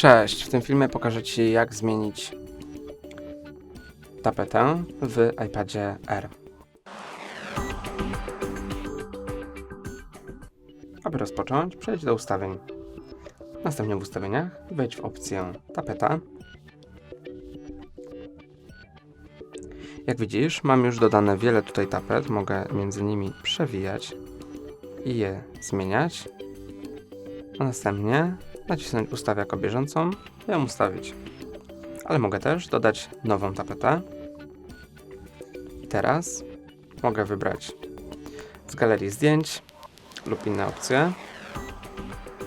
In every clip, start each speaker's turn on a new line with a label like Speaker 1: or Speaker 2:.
Speaker 1: Cześć, w tym filmie pokażę Ci jak zmienić tapetę w iPadzie R. Aby rozpocząć, przejdź do ustawień. Następnie w ustawieniach wejdź w opcję tapeta. Jak widzisz, mam już dodane wiele tutaj tapet, mogę między nimi przewijać i je zmieniać. A następnie nacisnąć ustaw jako bieżącą i ją ustawić. Ale mogę też dodać nową tapetę. I teraz mogę wybrać z galerii zdjęć lub inne opcje.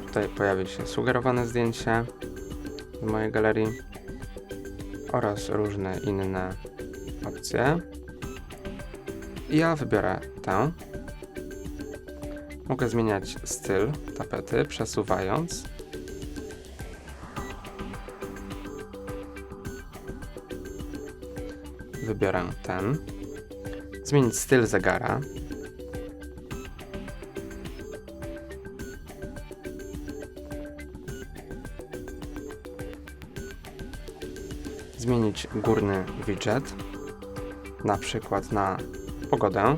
Speaker 1: Tutaj pojawi się sugerowane zdjęcie z mojej galerii oraz różne inne opcje. Ja wybiorę tę. Mogę zmieniać styl tapety, przesuwając. Wybiorę ten. Zmienić styl zegara. Zmienić górny widget, na przykład na pogodę,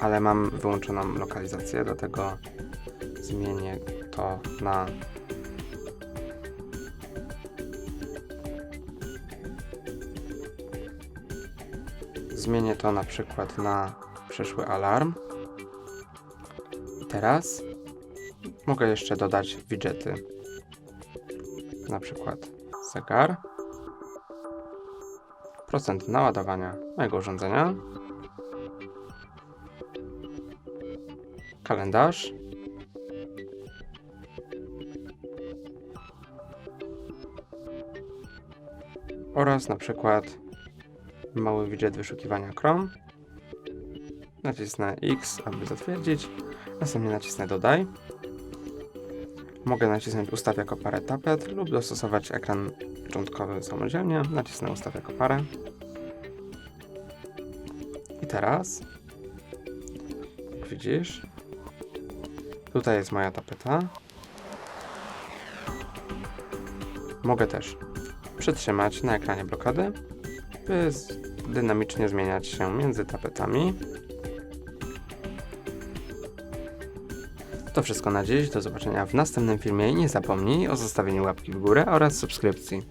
Speaker 1: ale mam wyłączoną lokalizację, dlatego zmienię to na zmienię to na przykład na przyszły alarm. I teraz mogę jeszcze dodać widgety. Na przykład zegar, procent naładowania mojego urządzenia, kalendarz, oraz na przykład mały widget wyszukiwania Chrome. Nacisnę X, aby zatwierdzić. Następnie nacisnę Dodaj. Mogę nacisnąć Ustaw jako parę tapet lub dostosować ekran początkowy samodzielnie. Nacisnę Ustaw jako parę. I teraz, jak widzisz, tutaj jest moja tapeta. Mogę też przytrzymać na ekranie blokady, by dynamicznie zmieniać się między tapetami. To wszystko na dziś, do zobaczenia w następnym filmie i nie zapomnij o zostawieniu łapki w górę oraz subskrypcji.